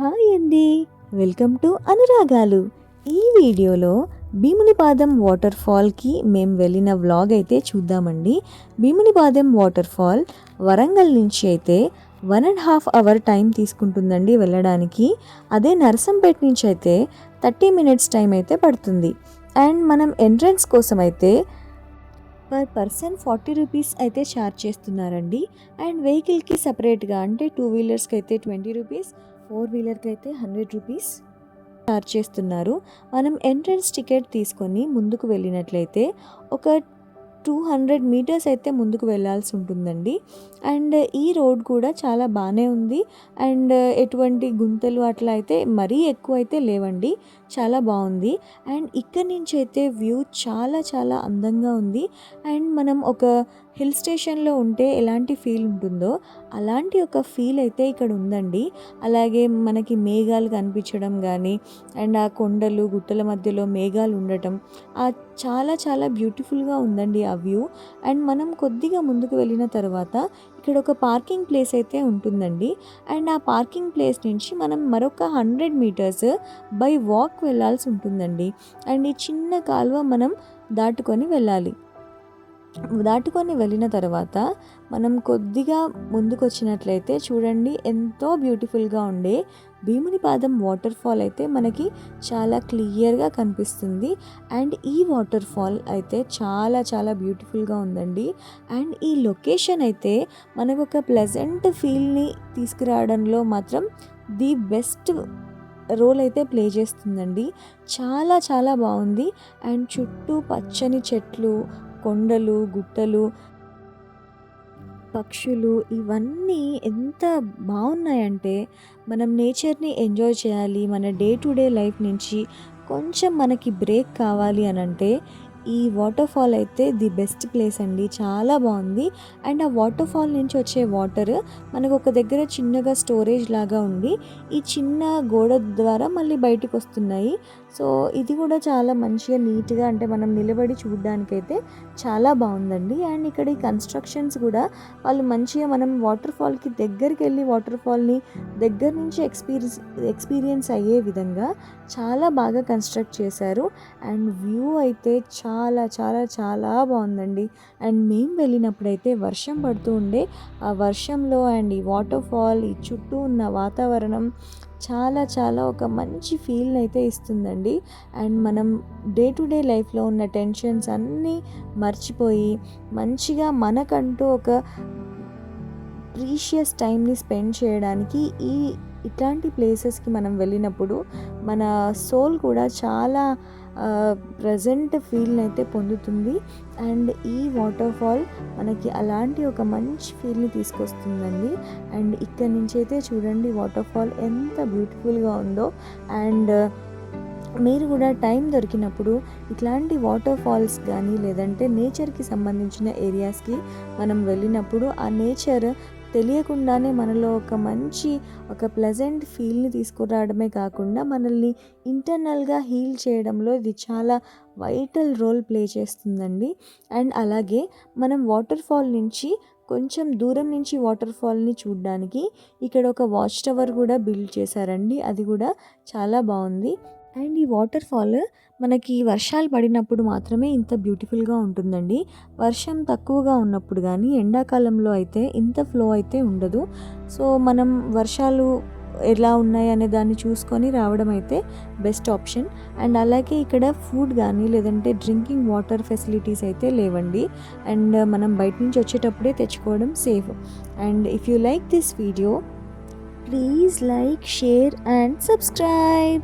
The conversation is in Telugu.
హాయ్ అండి. వెల్కమ్ టు అనురాగాలు. ఈ వీడియోలో భీమునిపాదెం వాటర్ ఫాల్కి మేము వెళ్ళిన వ్లాగ్ అయితే చూద్దామండి. భీమునిపాదం వాటర్ ఫాల్ వరంగల్ నుంచి అయితే one and half hour time తీసుకుంటుందండి వెళ్ళడానికి. అదే నరసంపేట నుంచి అయితే థర్టీ మినిట్స్ టైం అయితే పడుతుంది. అండ్ మనం ఎంట్రన్స్ కోసం అయితే పర్ పర్సన్ ఫార్టీ రూపీస్ అయితే ఛార్జ్ చేస్తున్నారండి. అండ్ వెహికల్కి సపరేట్గా అంటే టూ వీలర్స్కి అయితే ట్వంటీ రూపీస్ ఫోర్ వీలర్కి అయితే హండ్రెడ్ రూపీస్ ఛార్జ్ చేస్తున్నారు. మనం ఎంట్రన్స్ టికెట్ తీసుకొని ముందుకు వెళ్ళినట్లయితే ఒక టూ హండ్రెడ్ మీటర్స్ అయితే ముందుకు వెళ్ళాల్సి ఉంటుందండి. అండ్ ఈ రోడ్ కూడా చాలా బాగానే ఉంది. అండ్ ఎటువంటి గుంతలు అట్లా అయితే మరీ ఎక్కువ అయితే లేవండి. చాలా బాగుంది. అండ్ ఇక్కడి నుంచి అయితే వ్యూ చాలా చాలా అందంగా ఉంది. అండ్ మనం ఒక హిల్ స్టేషన్లో ఉంటే ఎలాంటి ఫీల్ ఉంటుందో అలాంటి ఒక ఫీల్ అయితే ఇక్కడ ఉందండి. అలాగే మనకి మేఘాలు కనిపించడం కానీ అండ్ ఆ కొండలు గుట్టల మధ్యలో మేఘాలు ఉండటం ఆ చాలా చాలా బ్యూటిఫుల్గా ఉందండి ఆ వ్యూ. అండ్ మనం కొద్దిగా ముందుకు వెళ్ళిన తర్వాత ఇక్కడ ఒక పార్కింగ్ ప్లేస్ అయితే ఉంటుందండి. అండ్ ఆ పార్కింగ్ ప్లేస్ నుంచి మనం మరొక హండ్రెడ్ మీటర్స్ బై వాక్ వెళ్ళాల్సి ఉంటుందండి. అండ్ ఈ చిన్న కాలువ మనం దాటుకొని వెళ్ళాలి. దాటుకొని వెళ్ళిన తర్వాత మనం కొద్దిగా ముందుకొచ్చినట్లయితే చూడండి ఎంతో బ్యూటిఫుల్గా ఉండే భీమునిపాదం వాటర్ ఫాల్ అయితే మనకి చాలా క్లియర్గా కనిపిస్తుంది. అండ్ ఈ వాటర్ ఫాల్ అయితే చాలా చాలా బ్యూటిఫుల్గా ఉందండి. అండ్ ఈ లొకేషన్ అయితే మనకు ఒక ప్లెజెంట్ ఫీల్ని తీసుకురావడంలో మాత్రం ది బెస్ట్ రోల్ అయితే ప్లే చేస్తుందండి. చాలా చాలా బాగుంది. అండ్ చుట్టూ పచ్చని చెట్లు కొండలు గుట్టలు పక్షులు ఇవన్నీ ఎంత బాగున్నాయంటే మనం నేచర్ని ఎంజాయ్ చేయాలి మన డే టు డే లైఫ్ నుంచి కొంచెం మనకి బ్రేక్ కావాలి అని అంటే ఈ వాటర్ ఫాల్ అయితే ది బెస్ట్ ప్లేస్ అండి. చాలా బాగుంది. అండ్ ఆ వాటర్ ఫాల్ నుంచి వచ్చే వాటర్ మనకు ఒక దగ్గర చిన్నగా స్టోరేజ్ లాగా ఉండి ఈ చిన్న గోడ ద్వారా మళ్ళీ బయటకు వస్తున్నాయి. సో ఇది కూడా చాలా మంచిగా నీట్గా అంటే మనం నిలబడి చూడడానికైతే చాలా బాగుందండి. అండ్ ఇక్కడ ఈ కన్స్ట్రక్షన్స్ కూడా వాళ్ళు మంచిగా మనం వాటర్ ఫాల్కి దగ్గరికి వెళ్ళి వాటర్ ఫాల్ని దగ్గర నుంచి ఎక్స్పీరియన్స్ ఎక్స్పీరియన్స్ అయ్యే విధంగా చాలా బాగా కన్స్ట్రక్ట్ చేశారు. అండ్ వ్యూ అయితే చాలా చాలా చాలా చాలా బాగుందండి. అండ్ మేము వెళ్ళినప్పుడైతే వర్షం పడుతూ ఉండే ఆ వర్షంలో అండ్ ఈ వాటర్ ఫాల్ ఈ చుట్టూ ఉన్న వాతావరణం చాలా చాలా ఒక మంచి ఫీల్ని అయితే ఇస్తుందండి. అండ్ మనం డే టు డే లైఫ్లో ఉన్న టెన్షన్స్ అన్నీ మర్చిపోయి మంచిగా మనకంటూ ఒక ప్రీషియస్ టైంని స్పెండ్ చేయడానికి ఈ ఇట్లాంటి ప్లేసెస్కి మనం వెళ్ళినప్పుడు మన సోల్ కూడా చాలా ప్రజెంట్ ఫీల్ని అయితే పొందుతుంది. అండ్ ఈ వాటర్ ఫాల్ మనకి అలాంటి ఒక మంచి ఫీల్ని తీసుకొస్తుందండి. అండ్ ఇక్కడ నుంచి అయితే చూడండి వాటర్ ఫాల్ ఎంత బ్యూటిఫుల్గా ఉందో. అండ్ uh, మీరు కూడా టైం దొరికినప్పుడు ఇట్లాంటి వాటర్ ఫాల్స్ కానీ లేదంటే నేచర్కి సంబంధించిన ఏరియాస్కి మనం వెళ్ళినప్పుడు ఆ నేచర్ తెలియకుండానే మనలో ఒక మంచి ఒక ప్లెజెంట్ ఫీల్ని తీసుకురావడమే కాకుండా మనల్ని ఇంటర్నల్గా హీల్ చేయడంలో ఇది చాలా వైటల్ రోల్ ప్లే చేస్తుందండి. అండ్ అలాగే మనం వాటర్ ఫాల్ నుంచి కొంచెం దూరం నుంచి వాటర్ ఫాల్ని చూడడానికి ఇక్కడ ఒక వాచ్ టవర్ కూడా బిల్డ్ చేశారండి. అది కూడా చాలా బాగుంది. అండ్ ఈ వాటర్ ఫాల్ మనకి వర్షాలు పడినప్పుడు మాత్రమే ఇంత బ్యూటిఫుల్గా ఉంటుందండి. వర్షం తక్కువగా ఉన్నప్పుడు కానీ ఎండాకాలంలో అయితే ఇంత ఫ్లో అయితే ఉండదు. సో మనం వర్షాలు ఎలా ఉన్నాయి అనే దాన్ని చూసుకొని రావడం అయితే బెస్ట్ ఆప్షన్. అండ్ అలాగే ఇక్కడ ఫుడ్ కానీ లేదంటే డ్రింకింగ్ వాటర్ ఫెసిలిటీస్ అయితే లేవండి. అండ్ మనం బయట నుంచి వచ్చేటప్పుడే తెచ్చుకోవడం safe. And if you like this video please like share and subscribe.